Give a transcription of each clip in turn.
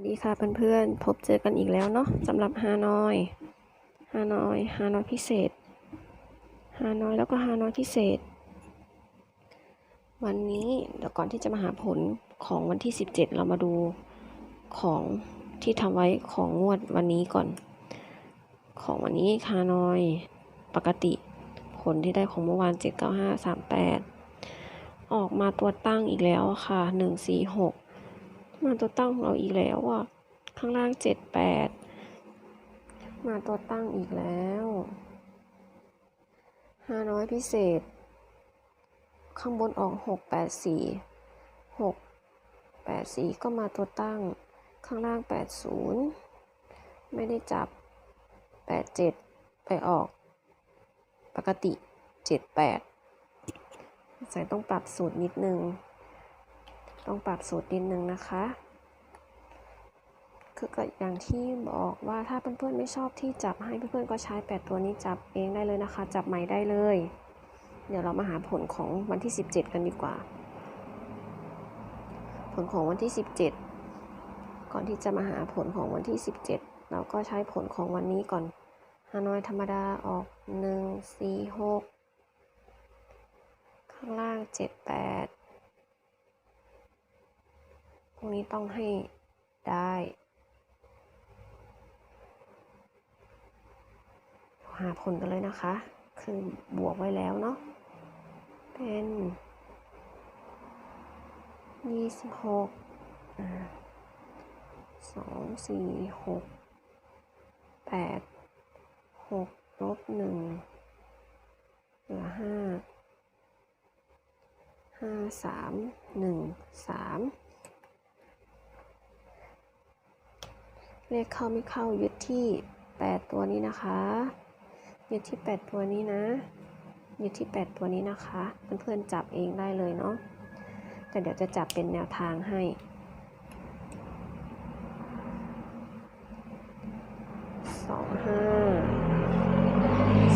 วัสดีค่ะเพื่อนๆพบเจอกันอีกแล้วเนาะสำหรับฮานอยฮานอยฮานอยพิเศษฮานอยแล้วก็ฮานอยพิเศษ วันนี้เดี๋ยวก่อนที่จะมาหาผลของวันที่ 17 เรามาดูของที่ทำไว้ของงวดวันนี้ก่อน ของวันนี้ฮานอยปกติผลที่ได้ของเมื่อวาน 79538 ออกมาตัวตั้งอีกแล้วค่ะ 146 มาตัวตั้งของเราอีกแล้วอะ ข้างล่างเจ็ดแปดมาตัวตั้งอีกแล้วห้าน้อยพิเศษ ข้างบนออกหกแปดสี่หกแปดสี่ก็มาตัวตั้ง ข้างล่างแปดศูนย์ไม่ได้จับแปดเจ็ดไปออก ปกติเจ็ดแปดใส่ต้องปรับสูตรนิดนึง ต้องปรับสูตรนิดนึงนะคะคือก็อย่างที่บอกว่าถ้าเพื่อนๆไม่ชอบที่จับให้เพื่อนๆก็ใช้8ตัวนี้จับเองได้เลยนะคะ จับใหม่ได้เลย เดี๋ยวเรามาหาผลของวันที่ 17 กันดีกว่า ผลของวันที่ 17 ก่อนที่จะมาหาผลของวันที่ 17 เราก็ใช้ผลของวันนี้ก่อนฮานอยธรรมดาออก 1 4 6 ข้างล่าง 7 8 พวกนี้ต้องให้ได้ หาผลกันเลยนะคะ คือบวกไว้แล้วเนาะ เป็นยี่สิบหกสองสี่หกแปดหกลบหนึ่งเหลือห้าห้าสามหนึ่งสาม เลขเข้าไม่เข้ายึดที่ 8 ตัวนี้นะคะ ยึดที่ 8 ตัวนี้นะ ยึดที่ 8 ตัวนี้นะคะ เพื่อนๆจับเองได้เลยเนาะ แต่เดี๋ยวจะจับเป็นแนวทางให้ สองห้า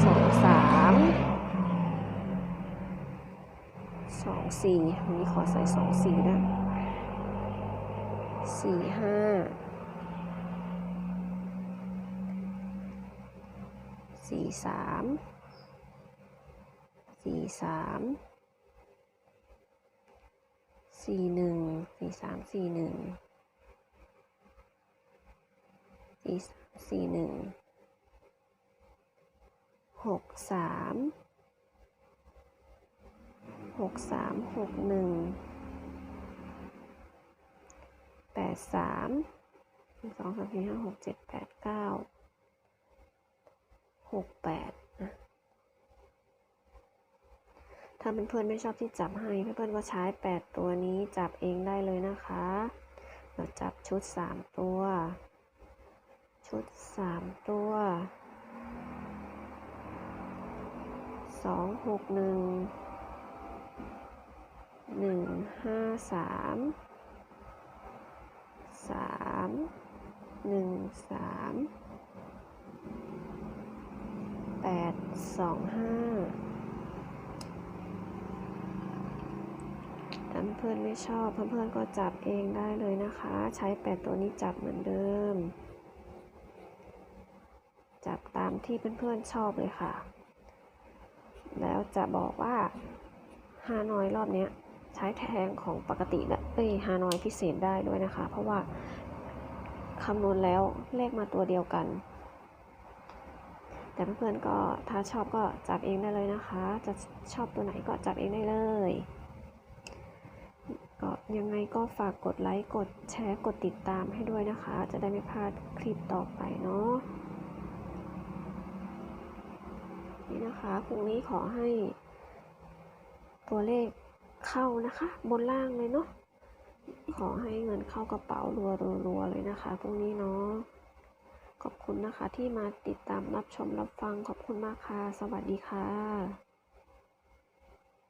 สองสาม สองสี่วันนี้ขอใส่สองสี่ด้วยสี่ห้า สี่สามสี่สามสี่หนึ่งสี่สามสี่หนึ่งสี่สามสี่หนึ่งหกสามหกสามหกหนึ่งแปดสามสองสามสี่ห้าหกเจ็ดแปดเก้า หกแปดนะถ้าเพื่อนไม่ชอบที่จับให้เพื่อนก็ใช้ 8 ตัวนี้จับเองได้เลยนะคะ เราจับชุด 3 ตัว ชุด 3 ตัว 2 6 1 1 5 3 3 1 3 แปดสองห้าถ้าเพื่อนไม่ชอบเพื่อนๆก็จับเองได้เลยนะคะ ใช้แปดตัวนี้จับเหมือนเดิม จับตามที่เพื่อนๆชอบเลยค่ะ แล้วจะบอกว่าฮานอยรอบเนี้ยใช้แทงของปกติแนะเอ้ยฮานอยพิเศษได้ด้วยนะคะ เพราะว่าคำนวณแล้วเลขมาตัวเดียวกัน แต่เพื่อนๆก็ถ้าชอบก็จับเองได้เลยนะคะ จะชอบตัวไหนก็จับเองได้เลย ก็ยังไงก็ฝากกดไลค์ กดแชร์ กดติดตามให้ด้วยนะคะ จะได้ไม่พลาดคลิปต่อไปเนาะ นี่นะคะพรุ่งนี้ขอให้ตัวเลขเข้านะคะ บนล่างเลยเนาะ ขอให้เงินเข้ากระเป๋ารัวๆเลยนะคะพรุ่งนี้เนาะ ขอบคุณนะคะที่มาติดตามรับชมรับฟังขอบคุณมากค่ะ สวัสดีค่ะ